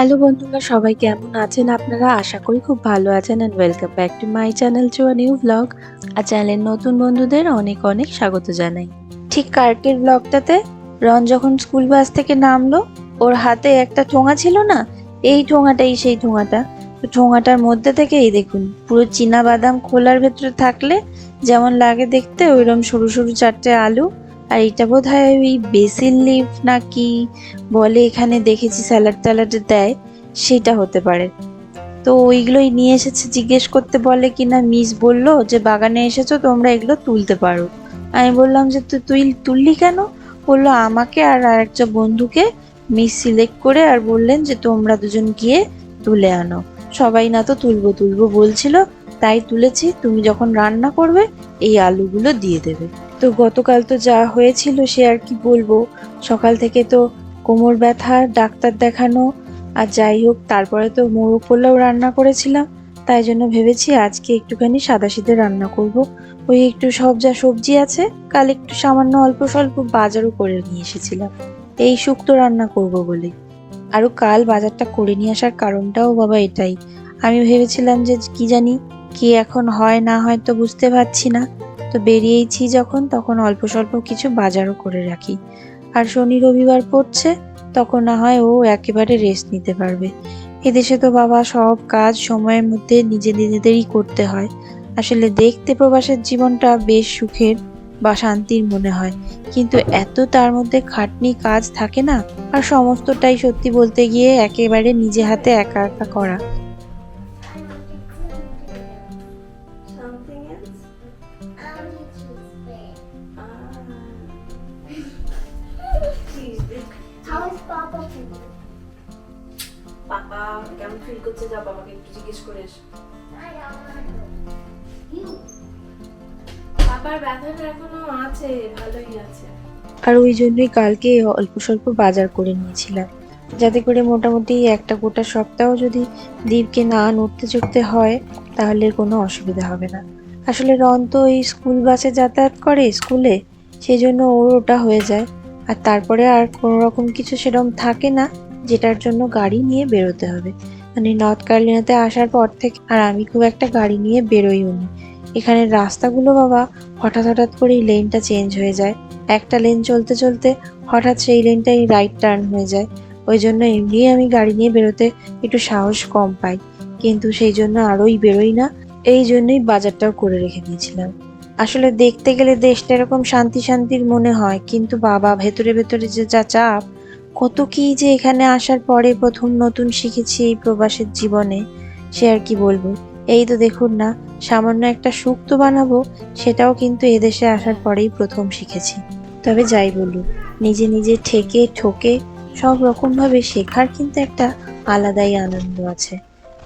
Hello বন্ধুরা, সবাই কেমন আছেন আপনারা? আশা করি খুব ভালো আছেন and welcome back to my channel to new blog আর চ্যানেলের নতুন বন্ধুদের অনেক অনেক স্বাগত জানাই। ঠিক কার্কের ব্লগটাতে রন যখন স্কুল বাস থেকে নামলো, ওর হাতে একটা ঠোঙা ছিল না? এই ঠোঙাটাই সেই ঠোঙাটা। তো ঠোঙাটার মধ্যে থেকে এই দেখুন, পুরো চীনা বাদাম খোলার ভেতরে থাকলে যেমন লাগে দেখতে, ওইরকম সরু সরু চারটে আলু আর এটা বোধ হয় ওই বেসিল লিভ না কি বলে এখানে দেখেছি স্যালাড ট্যালাডে দেয়, সেটা হতে পারে। তো ওইগুলোই নিয়ে এসেছে, জিজ্ঞেস করতে বলে কিনা মিস বলল যে, বাগানে এসেছ, তোমরা এগুলো তুলতে পারো। আমি বললাম যে তুই তুই তুললি কেন? বলল, আমাকে আর আরেকটা বন্ধুকে মিস সিলেক্ট করে আর বললেন যে, তোমরা দুজন গিয়ে তুলে আনো। সবাই না তো তুলবো তুলবো বলছিল, তাই তুলেছি, তুমি যখন রান্না করবে, এই আলুগুলো দিয়ে দেবে। তো গতকাল তো যা হয়েছিল সে আর কি বলব। সকাল থেকে তো কোমর ব্যথা, ডাক্তার দেখানো, আর যাই হোক, তারপরে তো মোরগ পোলাও রান্না করেছিলাম। তাই জন্য ভেবেছি আজকে একটুখানি সাদা সিধে রান্না করব। ওই একটু সব যা সবজি আছে, কাল একটু সামান্য অল্প স্বল্প বাজারও করে নিয়ে এসেছিলাম। এই শুক্তো রান্না করব বলে। আরও কাল বাজারটা করে নিয়ে আসার কারণটাও বাবা এটাই। আমি ভেবেছিলাম যে কি জানি, কি এখন হয় না হয় তো বুঝতে পারছি না। তো বেরিয়েইছি যখন, তখন অল্প স্বল্প কিছু বাজারও করে রাখি। আর শনি রবিবার পড়ছে, তখন না হয় ও একেবারে রেস্ট নিতে পারবে। এদেশে তো বাবা সব কাজ সময়ের মধ্যে নিজে নিজেদেরই করতে হয়। আসলে দেখতে প্রবাসের জীবনটা বেশ সুখের বা শান্তির মনে হয়। কিন্তু এত তার মধ্যে খাটনি কাজ থাকে না, আর সমস্তটাই সত্যি বলতে গিয়ে একেবারে নিজে হাতে একা একা করা। পাপা কেমন ফিল করছে? যা বাবাকে একটু জিজ্ঞেস করে এসো। I don't know. You. পাপার ব্যথাটা এখনও আছে ভালোই আছে। আর ওই জন্যই কালকে অল্প স্বল্প বাজার করে নিয়েছিলাম। যাতে করে মোটামুটি একটা গোটা সপ্তাহ যদি দীপকে না নড়তে চড়তে হয় তাহলে কোনো অসুবিধা হবে না। আসলে রন তো এই স্কুল বাসে যাতায়াত করে স্কুলে সেই জন্য ওর ওটা হয়ে যায়। আর তারপরে আর কোনো রকম কিছু সেরকম থাকে না, যেটার জন্য গাড়ি নিয়ে বেরোতে হবে। মানে নর্থ ক্যারোলিনাতে আসার পর থেকে আর আমি খুব একটা গাড়ি নিয়ে বেরোইও নি এখানে রাস্তাগুলো বাবা, হঠাৎ হঠাৎ করেই লেনটা চেঞ্জ হয়ে যায়। একটা লেন চলতে চলতে হঠাৎ সেই লেনটাই রাইট টার্ন হয়ে যায়। ওই জন্য এমনি আমি গাড়ি নিয়ে বেরোতে একটু সাহস কম পাই। কিন্তু সেই জন্য আরোই বেরোই না এই জন্যই বাজারটাও করে রেখে দিয়েছিলাম। আসলে দেখতে গেলে দেশটা এরকম শান্তি শান্তির মনে হয়, কিন্তু বাবা, ভেতরে ভেতরে যে যা চাপ, কত কি যে এখানে আসার পরে প্রথম নতুন শিখেছি এই প্রবাসের জীবনে, সে আর কি বলব। এই তো দেখুন না, সামান্য একটা শুক্তো বানাবো, সেটাও কিন্তু এদেশে আসার পরেই প্রথম শিখেছি। তবে যাই বলুন, নিজে নিজে ঠেকে ঠোকে সব রকম ভাবে শেখার কিন্তু একটা আলাদাই আনন্দ আছে।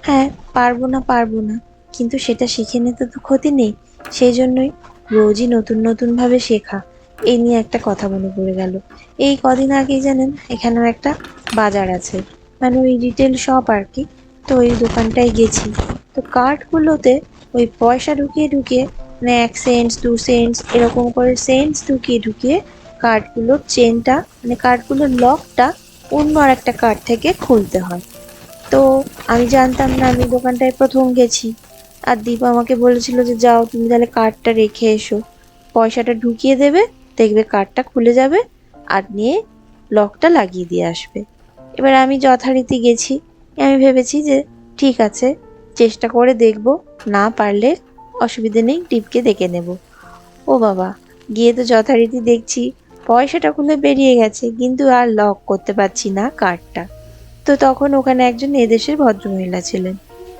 হ্যাঁ পারব না পারব না। কিন্তু সেটা শিখে নিতে তো ক্ষতি নেই। সেই জন্যই রোজই নতুন নতুনভাবে শেখা। এই নিয়ে একটা কথা মনে পড়ে গেল। এই কদিন আগেই জানেন, এখানেও একটা বাজার আছে। মানে ওই রিটেল শপ আর কি। তো ওই দোকানটায় গেছি। তো কার্ডগুলোতে ওই পয়সা ঢুকিয়ে ঢুকিয়ে মানে এক সেন্টস দু সেন্টস এরকম করে সেন্টস ঢুকিয়ে ঢুকিয়ে কার্ডগুলোর চেনটা মানে কার্ডগুলোর লকটা অন্য আর একটা কার্ড থেকে খুলতে হয়। তো আমি জানতাম না আমি দোকানটায় প্রথম গেছি। আর দীপ আমাকে বলেছিল যে যাও, তুমি তাহলে কার্ডটা রেখে এসো। পয়সাটা ঢুকিয়ে দেবে, দেখবে কার্ডটা খুলে যাবে আর নিয়ে লকটা লাগিয়ে দিয়ে আসবে। এবার আমি যথারীতি গেছি। আমি ভেবেছি যে ঠিক আছে, চেষ্টা করে দেখব, না পারলে অসুবিধে নেই টিপকে ডেকে নেব। ও বাবা, গিয়ে তো যথারীতি দেখছি, পয়সাটা খুলে বেরিয়ে গেছে, কিন্তু আর লক করতে পারছি না কার্ডটা। তো তখন ওখানে একজন এদেশের ভদ্রমহিলা ছিলেন।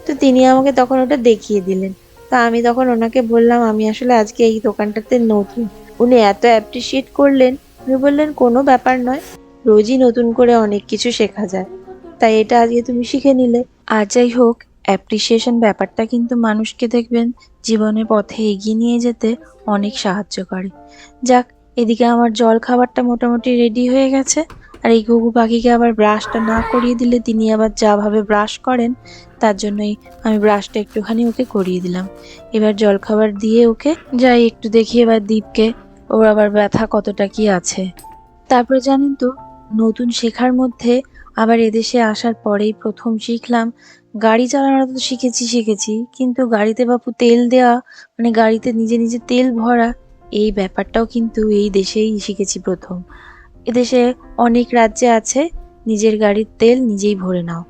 তো তিনি আমাকে তখন ওটা দেখিয়ে দিলেন। তা আমি তখন ওনাকে বললাম, আমি আসলে আজকে এই দোকানটাতে নতুন। উনি এত অ্যাপ্রিসিয়েট করলেন, উনি বললেন, কোনো ব্যাপার নয়, রোজই নতুন করে অনেক কিছু শেখা যায়। তাই এটা আজকে তুমি শিখে নিলে। আর যাই হোক অ্যাপ্রিসিয়েশন ব্যাপারটা কিন্তু মানুষকে দেখবেন জীবনের পথে এগিয়ে নিয়ে যেতে অনেক সাহায্য করে। যাক, এদিকে আমার জল খাবারটা মোটামুটি রেডি হয়ে গেছে। আর এই ঘুঘু পাখিকে আবার ব্রাশটা না করিয়ে দিলে তিনি আবার যা ভাবে ব্রাশ করেন, তার জন্যই আমি ব্রাশটা একটুখানি ওকে করিয়ে দিলাম। এবার জল খাবার দিয়ে ওকে যাই একটু দেখি এবার দ্বীপকে ওর আবার ব্যথা কতটা কি আছে। তারপরে জানেন তো, নতুন শেখার মধ্যে আবার এদেশে আসার পরেই প্রথম শিখলাম, গাড়ি চালানো তো শিখেছি শিখেছি, কিন্তু গাড়িতে বাপু তেল দেওয়া মানে গাড়িতে নিজে নিজে তেল ভরা, এই ব্যাপারটাও কিন্তু এই দেশেই শিখেছি প্রথম। এদেশে অনেক রাজ্যে আছে, নিজের গাড়ির তেল নিজেই ভরে নাও।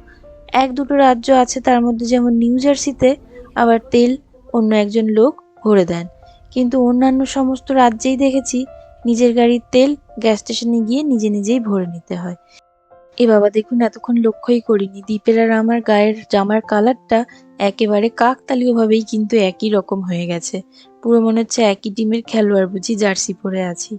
এক দুটো রাজ্য আছে তার মধ্যে যেমন নিউ জার্সিতে আবার তেল অন্য একজন লোক ভরে দেন। কিন্তু অন্যান্য সমস্ত রাজ্যেই দেখেছি নিজের গাড়ির তেল গ্যাস স্টেশনে গিয়ে নিজে নিজেই ভরে নিতে হয়। এ বাবা দেখুন, এতক্ষণ লক্ষ্যই করিনি। দীপের আর আমার গায়ের জামার কালারটা একেবারে কাকতালীয়ভাবেই কিন্তু একই রকম হয়ে গেছে। পুরো মনে হচ্ছে একই টিমের খেলোয়াড় বুঝি জার্সি পরে আছি।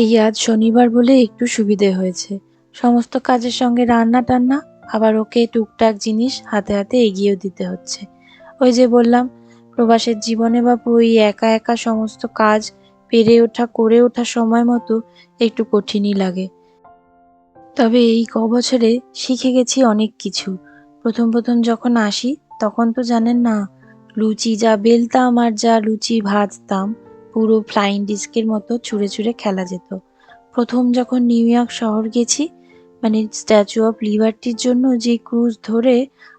এই আজ শনিবার বলে একটু সুবিধে হয়েছে। সমস্ত কাজের সঙ্গে রান্না টান্না, আবার ওকে টুকটাক জিনিস হাতে হাতে এগিয়েও দিতে হচ্ছে। ওই যে বললাম, প্রবাসের জীবনে বাপু, ওই একা একা সমস্ত কাজ পেরে ওঠা, করে ওঠা সময় মতো একটু কঠিনই লাগে। তবে এই ক বছরে শিখে গেছি অনেক কিছু। প্রথম প্রথম যখন আসি, তখন তো জানেন না, লুচি যা বেলতাম আর যা লুচি ভাজতাম। পুরো ফ্লাইং ডিস্কের মতো ছুঁড়ে ছুঁড়ে খেলা যেত। প্রথম যখন নিউ ইয়র্ক শহর গেছি মানে স্ট্যাচু অফ লিবার্টির জন্য যে ক্রুজ ধরে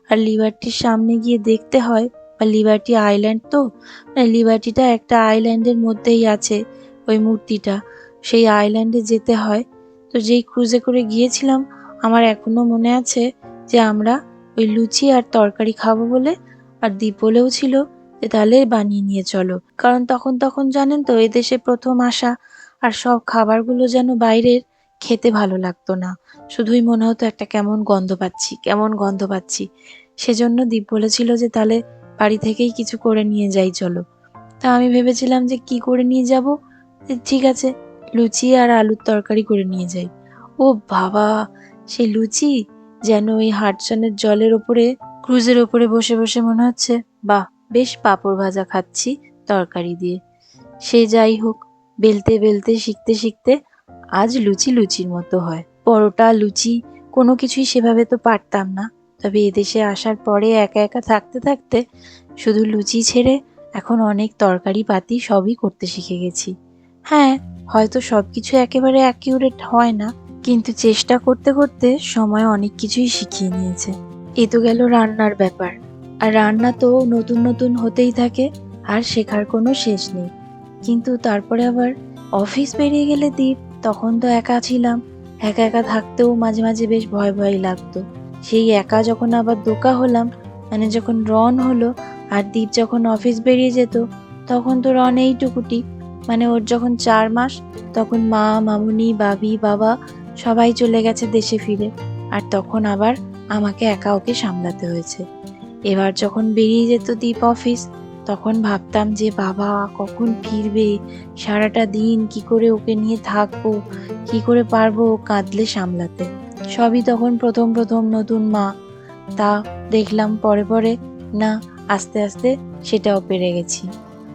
আর লিবার্টির সামনে গিয়ে দেখতে হয়, বা লিবার্টি আইল্যান্ড তো মানে লিবার্টিটা একটা আইল্যান্ডের মধ্যেই আছে ওই মূর্তিটা, সেই আইল্যান্ডে যেতে হয়। তো যেই ক্রুজে করে গিয়েছিলাম, আমার এখনও মনে আছে যে আমরা ওই লুচি আর তরকারি খাব বলে, আর দীপ বলেও ছিল তাহলে বানিয়ে নিয়ে চলো। কারণ তখন তখন জানেন তো এদেশে প্রথম আসা আর সব খাবারগুলো যেন বাইরের খেতে ভালো লাগতো না। শুধুই মনে হতো একটা কেমন গন্ধ পাচ্ছি, কেমন গন্ধ পাচ্ছি। সেজন্য দীপ বলেছিল যে, তাহলে বাড়ি থেকেই কিছু করে নিয়ে যাই, চলো। তা আমি ভেবেছিলাম যে, কি করে নিয়ে যাব? ঠিক আছে, লুচি আর আলুর তরকারি করে নিয়ে যাই। ও বাবা সেই লুচি? যেন ওই হাটসনের জলের ওপরে, ক্রুজের ওপরে বসে বসে মনে হচ্ছে, বাহ! বেশ পাঁপড় ভাজা খাচ্ছি তরকারি দিয়ে। সে যাই হোক, বেলতে বেলতে, শিখতে শিখতে আজ লুচি লুচির মতো হয়। পরোটা, লুচি, কোনো কিছুই সেভাবে তো পারতাম না। তবে এদেশে আসার পরে একা একা থাকতে থাকতে শুধু লুচি ছেড়ে এখন অনেক তরকারি পাতি সবই করতে শিখে গেছি। হ্যাঁ হয়তো সব কিছু একেবারে অ্যাকিউরেট হয় না, কিন্তু চেষ্টা করতে করতে সময় অনেক কিছুই শিখিয়ে নিয়েছে। এ তো গেল রান্নার ব্যাপার। আর রান্না তো নতুন নতুন হতেই থাকে, আর শেখার কোনো শেষ নেই। কিন্তু তারপরে আবার অফিস বেরিয়ে গেলে দ্বীপ তখন তো একা ছিলাম। একা একা থাকতেও মাঝে মাঝে বেশ ভয় ভয় লাগতো। সেই একা যখন আবার দোকা হলাম মানে যখন রন হলো আর দ্বীপ যখন অফিস বেরিয়ে যেত, তখন তো রন এইটুকুটি মানে ওর যখন চার মাস, তখন মা, মামুনি, বাবি, বাবা সবাই চলে গেছে দেশে ফিরে। আর তখন আবার আমাকে একা ওকে সামলাতে হয়েছে। এবার যখন বেরিয়ে যেত দীপ অফিস তখন ভাবতাম যে বাবা, কখন ফিরবে? সারাটা দিন কি করে ওকে নিয়ে থাকব? কি করে পারব কাঁদলে সামলাতে? সবই তখন প্রথম প্রথম নতুন মা। তা দেখলাম পরে পরে, না, আস্তে আস্তে সেটাও পেরে গেছি।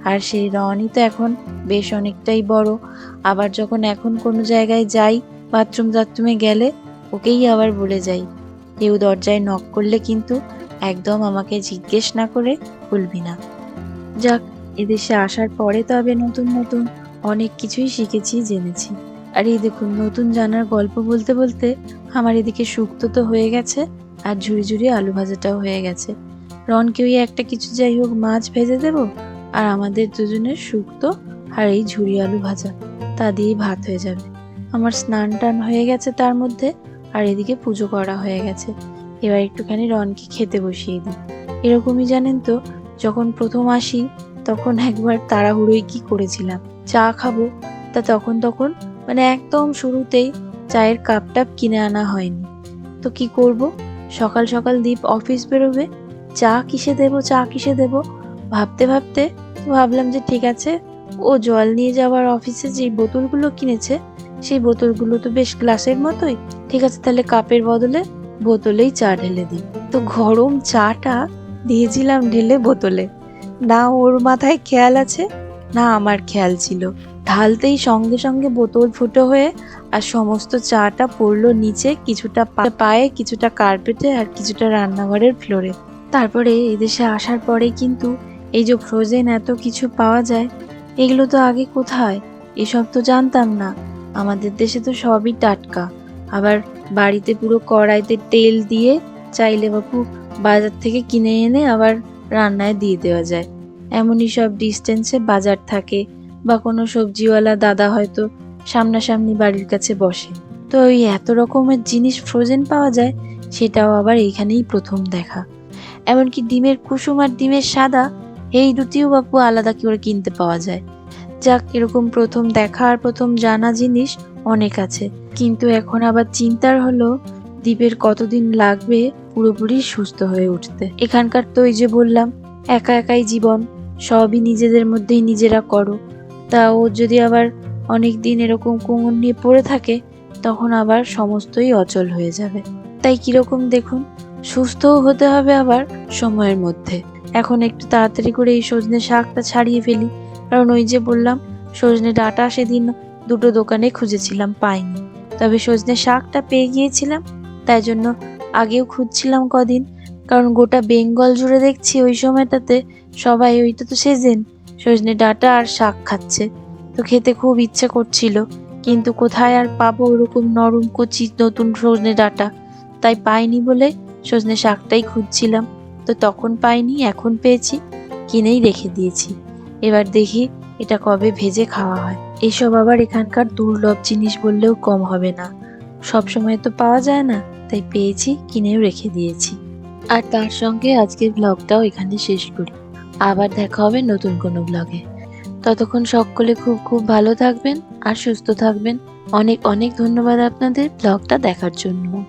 আর সেই রনই তো এখন বেশ অনেকটাই বড়। আবার যখন এখন কোনো জায়গায় যাই বাথরুম টাথরুমে গেলে ওকেই আবার বলে যাই। কেউ দরজায় নক করলে কিন্তু একদম আমাকে জিজ্ঞেস না করে খুলবি না। যাক, এদেশে আসার পরে তবে নতুন নতুন অনেক কিছুই শিখেছি, জেনেছি। আর এই দেখুন, নতুন জানার গল্প বলতে বলতে আমার এদিকে শুক্তো তো হয়ে গেছে আর ঝুড়ি ঝুড়ি আলু ভাজাটাও হয়ে গেছে। রনকে ওই একটা কিছু যাই হোক মাছ ভেজে দেব আর আমাদের দুজনের শুক্তো আর এই ঝুড়ি আলু ভাজা, তা দিয়েই ভাত হয়ে যাবে। আমার স্নান টান হয়ে গেছে তার মধ্যে আর এদিকে পুজো করা হয়ে গেছে। এবার একটুখানি রনকে খেতে বসিয়ে দিই। এরকমই জানেন তো, যখন প্রথম আসি, তখন একবার তাড়াহুড়োই কি করেছিলাম। চা খাব, তা তখন তখন মানে একদম শুরুতেই চায়ের কাপ টাপ কিনে আনা হয়নি। তো কি করব? সকাল সকাল দ্বীপ অফিস বেরোবে, চা কিসে দেব, চা কিসে দেব? ভাবতে ভাবতে ভাবলাম যে ঠিক আছে, ও জল নিয়ে যাওয়ার অফিসে যে বোতলগুলো কিনেছে, সেই বোতলগুলো তো বেশ গ্লাসের মতোই, ঠিক আছে তাহলে কাপের বদলে বোতলেই চা ঢেলে দিই। তো গরম চাটা দিয়েছিলাম ঢেলে বোতলে। না ওর মাথায় খেয়াল আছে, না আমার খেয়াল ছিল। ঢালতেই সঙ্গে সঙ্গে বোতল ফুটো হয়ে আর সমস্ত চাটা পড়ল নিচে কিছুটা পায়ে, কিছুটা কার্পেটে আর কিছুটা রান্নাঘরের ফ্লোরে। তারপরে এদেশে আসার পরে কিন্তু এই যে ফ্রোজেন এত কিছু পাওয়া যায়, এগুলো তো আগে কোথায়? এসব তো জানতাম না। আমাদের দেশে তো সবই টাটকা। আবার বাড়িতে পুরো কড়াইতে তেল দিয়ে চাইলে বাপু বাজার থেকে কিনে এনে আবার রান্নায় দিয়ে দেওয়া যায়। এমনই সব ডিস্টেন্সে বাজার থাকে বা কোনো সবজিওয়ালা দাদা হয়তো সামনাসামনি বাড়ির কাছে বসে। তো ওই এত রকমের জিনিস ফ্রোজেন পাওয়া যায়, সেটাও আবার এইখানেই প্রথম দেখা। এমনকি ডিমের কুসুম আর ডিমের সাদা, এই দুটিও বাপু আলাদা করে কিনতে পাওয়া যায়। যাক, এরকম প্রথম দেখা আর প্রথম জানা জিনিস অনেক আছে। কিন্তু এখন আবার চিন্তার হলো দ্বীপের কতদিন লাগবে পুরোপুরি সুস্থ হয়ে উঠতে। এখানকার তো ওই যে বললাম, একা একাই জীবন, সবই নিজেদের মধ্যেই নিজেরা করো। তা ও যদি আবার অনেক দিন এরকম কোমর নিয়ে পড়ে থাকে, তখন আবার সমস্তই অচল হয়ে যাবে। তাই কীরকম দেখুন, সুস্থও হতে হবে আবার সময়ের মধ্যে। এখন একটু তাড়াতাড়ি করে এই সজনে শাকটা ছাড়িয়ে ফেলি। কারণ ওই যে বললাম, সজনে ডাটা সেদিন দুটো দোকানে খুঁজেছিলাম, পাইনি। তবে সজনে শাকটা পেয়ে গিয়েছিলাম, তাই জন্য আগেও খুঁজছিলাম কদিন। কারণ গোটা বেঙ্গল জুড়ে দেখছি ওই সময়টাতে সবাই ওইটা তো সেজেন সজনে ডাটা আর শাক খাচ্ছে। তো খেতে খুব ইচ্ছে করছিল, কিন্তু কোথায় আর পাবো ওরকম নরম কচি নতুন সজনে ডাটা? তাই পাইনি বলে সজনে শাকটাই খুঁজছিলাম। তো তখন পাইনি, এখন পেয়েছি, কিনেই রেখে দিয়েছি। এবার দেখি এটা কবে ভেজে খাওয়া হয়। এসব আবার এখানকার দুর্লভ জিনিস বললেও কম হবে না। সব সময় তো পাওয়া যায় না, তাই পেয়েছি, কিনেও রেখে দিয়েছি। আর তার সঙ্গে আজকের ব্লগটাও এখানে শেষ করি। আবার দেখা হবে নতুন কোনো ব্লগে ততক্ষণ সকলে খুব খুব ভালো থাকবেন আর সুস্থ থাকবেন। অনেক অনেক ধন্যবাদ আপনাদের ব্লগটা দেখার জন্য।